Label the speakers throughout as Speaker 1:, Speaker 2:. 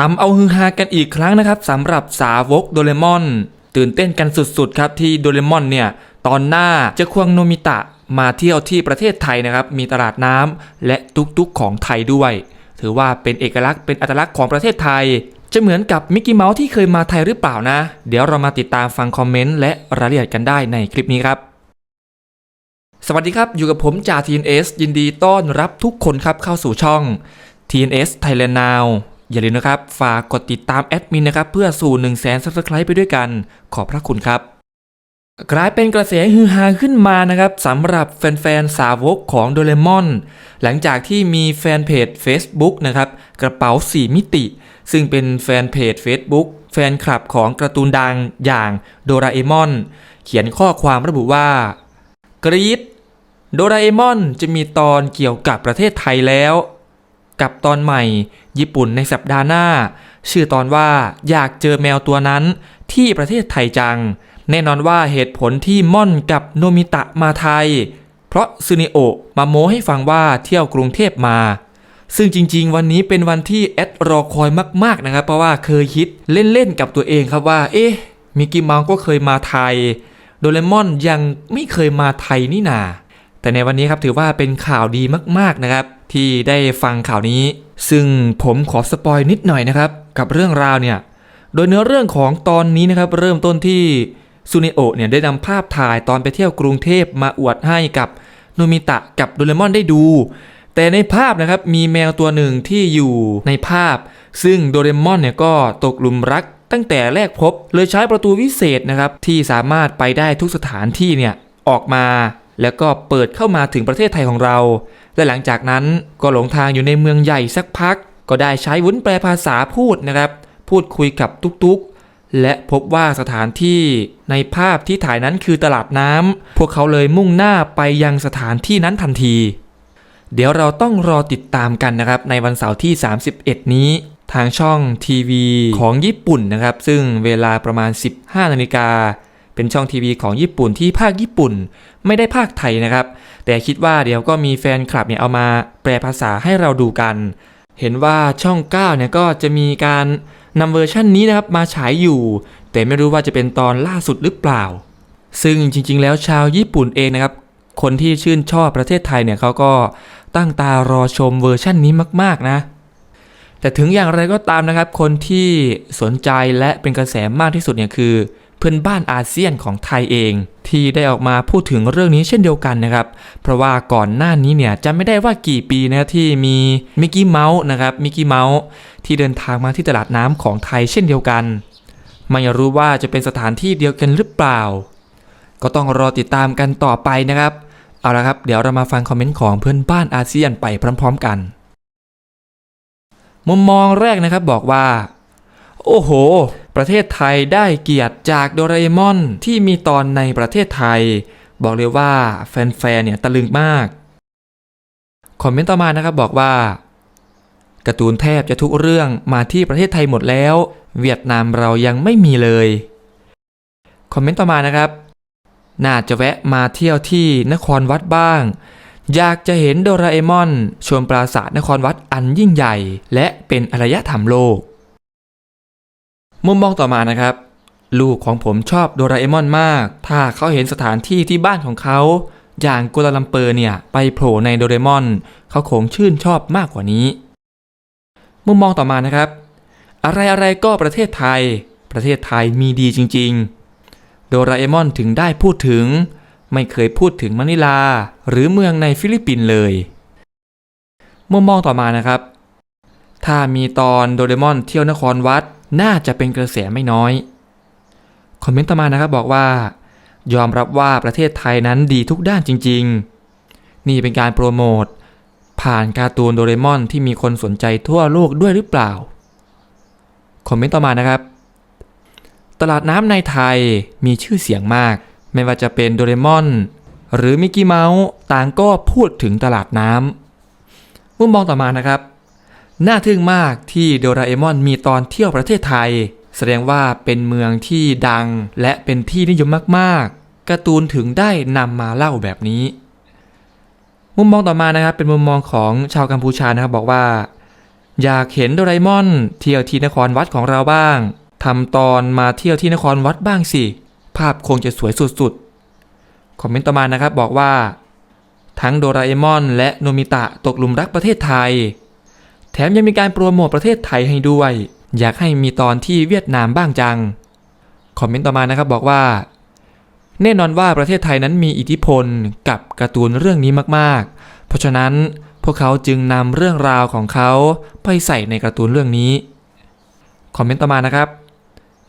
Speaker 1: ทำเอาฮือฮากันอีกครั้งนะครับสำหรับสาวกโดเรมอน ตื่นเต้นกันสุดๆครับที่โดเรมอนเนี่ยตอนหน้าจะควงโนมิตะมาเที่ยวที่ประเทศไทยนะครับ มีตลาดน้ำและตุกๆของไทยด้วย ถือว่าเป็นเอกลักษณ์เป็นอัตลักษณ์ของประเทศไทย จะเหมือนกับมิกกี้เมาส์ที่เคยมาไทยหรือเปล่านะ เดี๋ยวเรามาติดตามฟังคอมเมนต์และรายละเอียดกันได้ในคลิปนี้ครับสวัสดีครับ อยู่กับผมจ่า TNS ยินดีต้อนรับทุกคนครับเข้าสู่ช่อง TNS Thailand Now อย่าลืมนะครับ ฝากกดติดตามแอดมินนะครับ เพื่อสู่ 1 0 0 0 0แสน Subscribe ไปด้วยกัน ขอบพระคุณครับ กลายเป็นกระแสฮือฮาขึ้นมานะครับสำหรับแฟนๆ สาวกของโดเรมอน หลังจากที่มีแฟนเพจ Facebook นะครับ กระเป๋า 4 มิติ ซึ่งเป็นแฟนเพจ Facebook แฟนคลับของการ์ตูนดังอย่างโดราเอมอน เขียนข้อความระบุว่ากรีดโดราเอมอนจะมีตอนเกี่ยวกับประเทศไทยแล้ว กับตอนใหม่ ญี่ปุ่นในสัปดาห์หน้า ชื่อตอนว่าอยากเจอแมวตัวนั้นที่ประเทศไทยจัง แน่นอนว่าเหตุผลที่ม่อนกับโนมิตะมาไทย เพราะซูนิโอะมาโม้ให้ฟังว่าเที่ยวกรุงเทพมาซึ่งจริงๆ วันนี้เป็นวันที่แอดรอคอยมากๆนะครับ เพราะว่าเคยคิดเล่นๆ กับตัวเองครับว่า เอ๊ะมิกกี้เมาส์ก็เคยมาไทย โดเรมอนยังไม่เคยมาไทยนี่นา แต่ในวันนี้ครับถือว่าเป็นข่าวดีมากๆนะครับ ที่ได้ฟังข่าวนี้ ซึ่งผมขอสปอยนิดหน่อยนะครับ กับเรื่องราวเนี่ย โดยเนื้อเรื่องของตอนนี้นะครับ เริ่มต้นที่ซูเนโอเนี่ยได้นำภาพถ่ายตอนไปเที่ยวกรุงเทพมาอวดให้กับโนมิตะกับโดเรมอนได้ดู แต่ในภาพนะครับมีแมวตัวหนึ่งที่อยู่ในภาพ ซึ่งโดเรมอนเนี่ยก็ตกหลุมรักตั้งแต่แรกพบเลยใช้ประตูวิเศษนะครับที่สามารถไปได้ทุกสถานที่เนี่ยออกมา แล้วก็เปิดเข้ามาถึงประเทศไทยของเรา และหลังจากนั้นก็หลงทางอยู่ในเมืองใหญ่สักพัก ก็ได้ใช้วุ้นแปลภาษาพูดนะครับ พูดคุยกับตุกๆ และพบว่าสถานที่ในภาพที่ถ่ายนั้นคือตลาดน้ำพวกเขาเลยมุ่งหน้าไปยังสถานที่นั้นทันที เดี๋ยวเราต้องรอติดตามกันนะครับ ในวันเสาร์ที่ 31 นี้ทางช่องทีวีของญี่ปุ่นนะครับ ซึ่งเวลาประมาณ 15นาฬิกา เป็นช่องทีวีของญี่ปุ่นที่ภาคญี่ปุ่น ไม่ได้ภาคไทยนะครับ แต่คิดว่าเดี๋ยวก็มีแฟนคลับเนี่ยเอามาแปลภาษาให้เราดูกัน เห็นว่าช่อง9เนี่ยก็จะมีการนำเวอร์ชันนี้นะครับมาฉายอยู่ แต่ไม่รู้ว่าจะเป็นตอนล่าสุดหรือเปล่า ซึ่งจริง ๆ แล้วชาวญี่ปุ่นเองนะครับ คนที่ชื่นชอบประเทศไทยเนี่ยเขาก็ตั้งตารอชมเวอร์ชันนี้มาก ๆนะแต่ถึงอย่างไรก็ตามนะครับ คนที่สนใจและเป็นกระแสมากที่สุดเนี่ยคือ เพื่อนบ้านอาเซียนของไทยเอง ที่ได้ออกมาพูดถึงเรื่องนี้เช่นเดียวกันนะครับ เพราะว่าก่อนหน้านี้เนี่ยจะไม่ได้ว่ากี่ปีนะที่มีมิกกี้เมาส์นะครับมิกกี้เมาส์ที่เดินทางมาที่ตลาดน้ำของไทยเช่นเดียวกัน ไม่รู้ว่าจะเป็นสถานที่เดียวกันหรือเปล่า ก็ต้องรอติดตามกันต่อไปนะครับ เอาละครับเดี๋ยวเรามาฟังคอมเมนต์ของเพื่อนบ้านอาเซียนไปพร้อม ๆกัน มุมมองแรกนะครับบอกว่า โอ้โห ประเทศไทยได้เกียรติจากโดราเอมอนที่มีตอนในประเทศไทย บอกเลยว่าแฟนๆเนี่ยตะลึงมาก คอมเมนต์ต่อมานะครับบอกว่าการ์ตูนแทบจะทุกเรื่องมาที่ประเทศไทยหมดแล้ว เวียดนามเรายังไม่มีเลย คอมเมนต์ต่อมานะครับ น่าจะแวะมาเที่ยวที่นครวัดบ้าง อยากจะเห็นโดราเอมอนชมปราสาทนครวัดอันยิ่งใหญ่ และเป็นอารยธรรมโลก มุมมองต่อมานะครับ ลูกของผมชอบโดราเอมอนมาก ถ้าเขาเห็นสถานที่ที่บ้านของเขาอย่างกัวลาลัมเปอร์เนี่ยไปโผล่ในโดราเอมอน เขาคงชื่นชอบมากกว่านี้ มุมมองต่อมานะครับ อะไรอะไรก็ประเทศไทย ประเทศไทยมีดีจริง ๆ โดราเอมอนถึงได้พูดถึง ไม่เคยพูดถึงมะนิลา หรือเมืองในฟิลิปปินส์เลย มุมมองต่อมานะครับ ถ้ามีตอนโดเรมอนเที่ยวนครวัด น่าจะเป็นกระแสไม่น้อย คอมเมนต์ต่อมานะครับบอกว่า ยอมรับว่าประเทศไทยนั้นดีทุกด้านจริง ๆ นี่เป็นการโปรโมทผ่านการ์ตูนโดเรมอนที่มีคนสนใจทั่วโลกด้วยหรือเปล่า คอมเมนต์ต่อมานะครับ ตลาดน้ำในไทยมีชื่อเสียงมาก ไม่ว่าจะเป็นโดเรมอน หรือมิกกี้เมาส์ต่างก็พูดถึงตลาดน้ำมุมมองต่อมานะครับ น่าทึ่งมากที่โดราเอมอนมีตอนเที่ยวประเทศไทย แสดงว่าเป็นเมืองที่ดังและเป็นที่นิยมมากๆการ์ตูนถึงได้นำมาเล่าแบบนี้ มุมมองต่อมานะครับเป็นมุมมองของชาวกัมพูชานะครับบอกว่า อยากเห็นโดราเอมอน เที่ยวที่นครวัดของเราบ้างทำตอนมาเที่ยวที่นครวัดบ้างสิภาพคงจะสวยสุดๆ คอมเมนต์ต่อมานะครับบอกว่า ทั้งโดราเอมอน และโนมิตะตกหลุมรักประเทศไทย แถมยังมีการโปรโมทประเทศไทยให้ด้วย อยากให้มีตอนที่เวียดนามบ้างจัง คอมเมนต์ต่อมานะครับบอกว่า แน่นอนว่าประเทศไทยนั้นมีอิทธิพลกับการ์ตูนเรื่องนี้มากๆ เพราะฉะนั้นพวกเขาจึงนำเรื่องราวของเขาไปใส่ในการ์ตูนเรื่องนี้ คอมเมนต์ต่อมานะครับ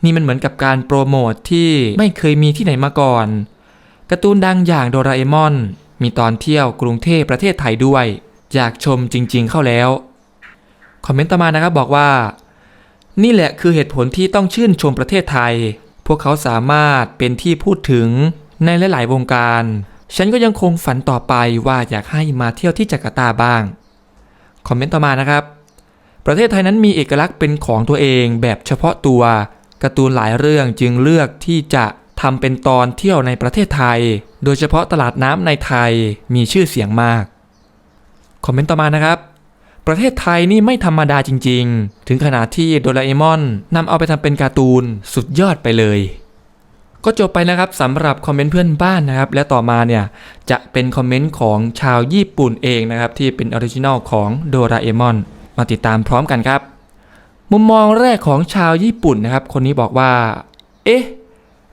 Speaker 1: นี่มันเหมือนกับการโปรโมทที่ไม่เคยมีที่ไหนมาก่อนการ์ตูนดังอย่างโดราเอมอน มีตอนเที่ยวกรุงเทพประเทศไทยด้วย อยากชมจริง ๆ เข้าแล้ว คอมเมนต์ต่อมานะครับบอกว่า นี่แหละคือเหตุผลที่ต้องชื่นชมประเทศไทย พวกเขาสามารถเป็นที่พูดถึงในหลาย ๆ วงการ ฉันก็ยังคงฝันต่อไปว่าอยากให้มาเที่ยวที่จาการ์ตาบ้าง คอมเมนต์ต่อมานะครับ ประเทศไทยนั้นมีเอกลักษณ์เป็นของตัวเองแบบเฉพาะตัว การ์ตูนหลายเรื่องจึงเลือกที่จะทำเป็นตอนเที่ยวในประเทศไทย โดยเฉพาะตลาดน้ำในไทยมีชื่อเสียงมาก คอมเมนต์ต่อมานะครับ ประเทศไทยนี่ไม่ธรรมดาจริง ๆ ถึงขนาดที่โดราเอมอนนำเอาไปทำเป็นการ์ตูนสุดยอดไปเลย ก็จบไปนะครับสำหรับคอมเมนต์เพื่อนบ้านนะครับ และต่อมาเนี่ย จะเป็นคอมเมนต์ของชาวญี่ปุ่นเองนะครับ ที่เป็นออริจินอลของโดราเอมอนมาติดตามพร้อมกันครับ มุมมองแรกของชาวญี่ปุ่นนะครับ คนนี้บอกว่า เอ๊ะ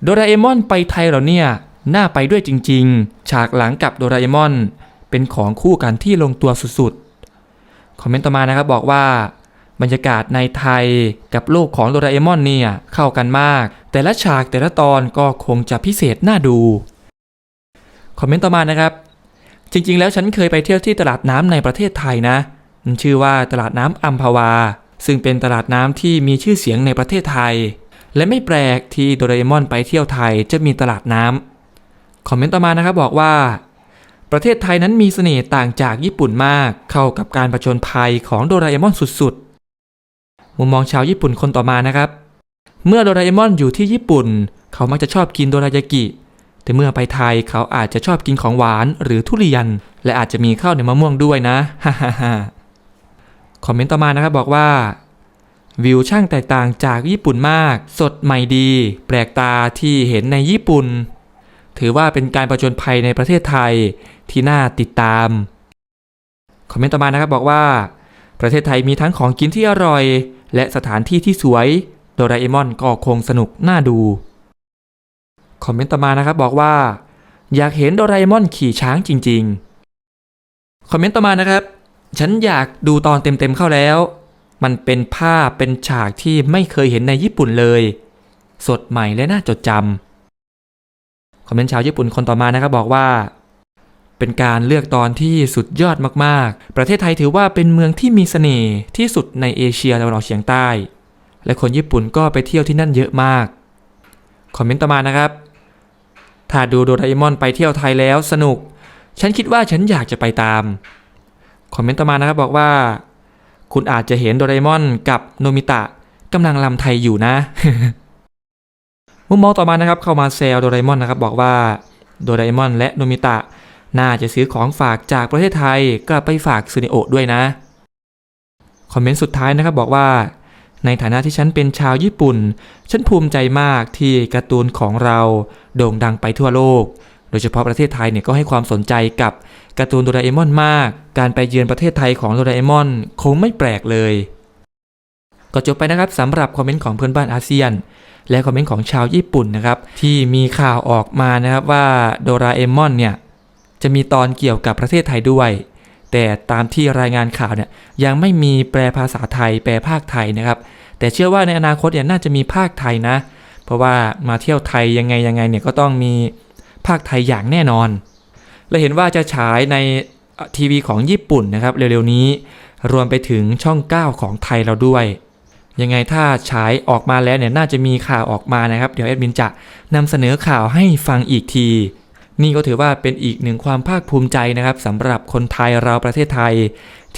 Speaker 1: โดราเอมอนไปไทยเหรอเนี่ยน่าไปด้วยจริง ๆ ฉากหลังกับโดราเอมอนเป็นของคู่กันที่ลงตัวสุดๆ คอมเมนต์ต่อมานะครับบอกว่า บรรยากาศในไทยกับโลกของโดราเอมอนเนี่ยเข้ากันมาก แต่ละฉากแต่ละตอนก็คงจะพิเศษน่าดู คอมเมนต์ต่อมานะครับ จริงๆ แล้วฉันเคยไปเที่ยวที่ตลาดน้ำในประเทศไทยนะมันชื่อว่าตลาดน้ำอัมพวา ซึ่งเป็นตลาดน้ำที่มีชื่อเสียงในประเทศไทย และไม่แปลกที่โดราเอมอนไปเที่ยวไทยจะมีตลาดน้ำคอมเมนต์ต่อมานะครับบอกว่า ประเทศไทยนั้นมีเสน่ห์ต่างจากญี่ปุ่นมาก เข้ากับการผจญภัยของโดราเอมอนสุดๆ มุมมองชาวญี่ปุ่นคนต่อมานะครับ เมื่อโดราเอมอนอยู่ที่ญี่ปุ่น เขามักจะชอบกินโดรายากิ แต่เมื่อไปไทยเขาอาจจะชอบกินของหวานหรือทุเรียน และอาจจะมีข้าวในมะม่วงด้วยนะฮ่าฮ่าฮ่าคอมเมนต์ต่อมานะครับบอกว่าวิวช่างแตกต่างจากญี่ปุ่นมาก สดใหม่ดี แปลกตาที่เห็นในญี่ปุ่น ถือว่าเป็นการประจนภัยในประเทศไทยที่น่าติดตาม คอมเมนต์ต่อมานะครับบอกว่า ประเทศไทยมีทั้งของกินที่อร่อย และสถานที่ที่สวยโดราเอมอนก็คงสนุกน่าดู คอมเมนต์ต่อมานะครับบอกว่า อยากเห็นโดราเอมอนขี่ช้างจริง ๆ คอมเมนต์ต่อมานะครับ ฉันอยากดูตอนเต็มๆเข้าแล้ว มันเป็นภาพเป็นฉากที่ไม่เคยเห็นในญี่ปุ่นเลย สดใหม่และน่าจดจำ คอมเมนต์ชาวญี่ปุ่นคนต่อมานะครับบอกว่า เป็นการเลือกตอนที่สุดยอดมากๆ ประเทศไทยถือว่าเป็นเมืองที่มีเสน่ห์ที่สุดในเอเชียตะวันออกเฉียงใต้ และคนญี่ปุ่นก็ไปเที่ยวที่นั่นเยอะมาก คอมเมนต์ต่อมานะครับ ถ้าดูโดราเอมอนไปเที่ยวไทยแล้วสนุก ฉันคิดว่าฉันอยากจะไปตาม คอมเมนต์ต่อมานะครับบอกว่า คุณอาจจะเห็นโดราเอมอนกับโนมิตะกำลังลำไทยอยู่นะ มุมมองต่อมานะครับเข้ามาแซวโดราเอมอนนะครับบอกว่าโดราเอมอนและโนมิตะ น่าจะซื้อของฝากจากประเทศไทยกลับไปฝากซูเนโอด้วยนะ คอมเมนต์สุดท้ายนะครับบอกว่า ในฐานะที่ฉันเป็นชาวญี่ปุ่น ฉันภูมิใจมากที่การ์ตูนของเราโด่งดังไปทั่วโลก โดยเฉพาะประเทศไทยเนี่ยก็ให้ความสนใจกับการ์ตูนโดราเอมอนมาก การไปเยือนประเทศไทยของโดราเอมอนคงไม่แปลกเลย ก็จบไปนะครับสำหรับคอมเมนต์ของเพื่อนบ้านอาเซียน และคอมเมนต์ของชาวญี่ปุ่นนะครับ ที่มีข่าวออกมานะครับว่าโดราเอมอนเนี่ยจะมีตอนเกี่ยวกับประเทศไทยด้วย แต่ตามที่รายงานข่าวเนี่ยยังไม่มีแปลภาษาไทย แปลภาคไทยนะครับ แต่เชื่อว่าในอนาคตเนี่ยน่าจะมีภาคไทยนะ เพราะว่ามาเที่ยวไทยยังไงยังไงเนี่ยก็ต้องมีภาคไทยอย่างแน่นอน และเห็นว่าจะฉายในทีวีของญี่ปุ่นนะครับเร็วๆนี้ รวมไปถึงช่อง 9 ของไทยเราด้วย ยังไงถ้าฉายออกมาแล้วเนี่ยน่าจะมีข่าวออกมานะครับ เดี๋ยวแอดมินจะนำเสนอข่าวให้ฟังอีกที นี่ก็ถือว่าเป็นอีกหนึ่งความภาคภูมิใจนะครับสำหรับคนไทยเราประเทศไทย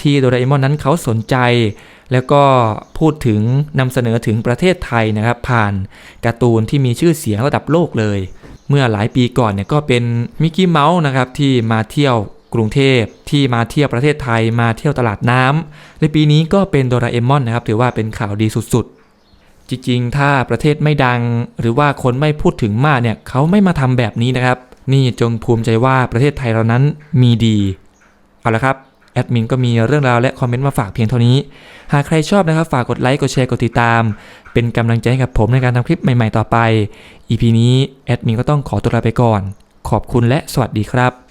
Speaker 1: ที่โดราเอมอนนั้นเขาสนใจ แล้วก็พูดถึงนำเสนอถึงประเทศไทยนะครับ ผ่านการ์ตูนที่มีชื่อเสียงระดับโลกเลย เมื่อหลายปีก่อนเนี่ยก็เป็นมิกกี้เมาส์นะครับที่มาเที่ยว กรุงเทพที่มาเที่ยวประเทศไทยมาเที่ยวตลาดน้ำในปีนี้ก็เป็นโดราเอมอนนะครับ ถือว่าเป็นข่าวดีสุดๆ จริงๆ ถ้าประเทศไม่ดัง หรือว่าคนไม่พูดถึงมากเนี่ยเขาไม่มาทำแบบนี้นะครับ นี่จงภูมิใจว่าประเทศไทยเรานั้นมีดี เอาละครับแอดมินก็มีเรื่องราวและคอมเมนต์มาฝากเพียงเท่านี้ หากใครชอบนะครับ ฝากกดไลค์กดแชร์กดติดตาม เป็นกำลังใจให้กับผมในการทำคลิปใหม่ ๆ ต่อไป EP นี้แอดมินก็ต้องขอตัวลาไปก่อน ขอบคุณและสวัสดีครับ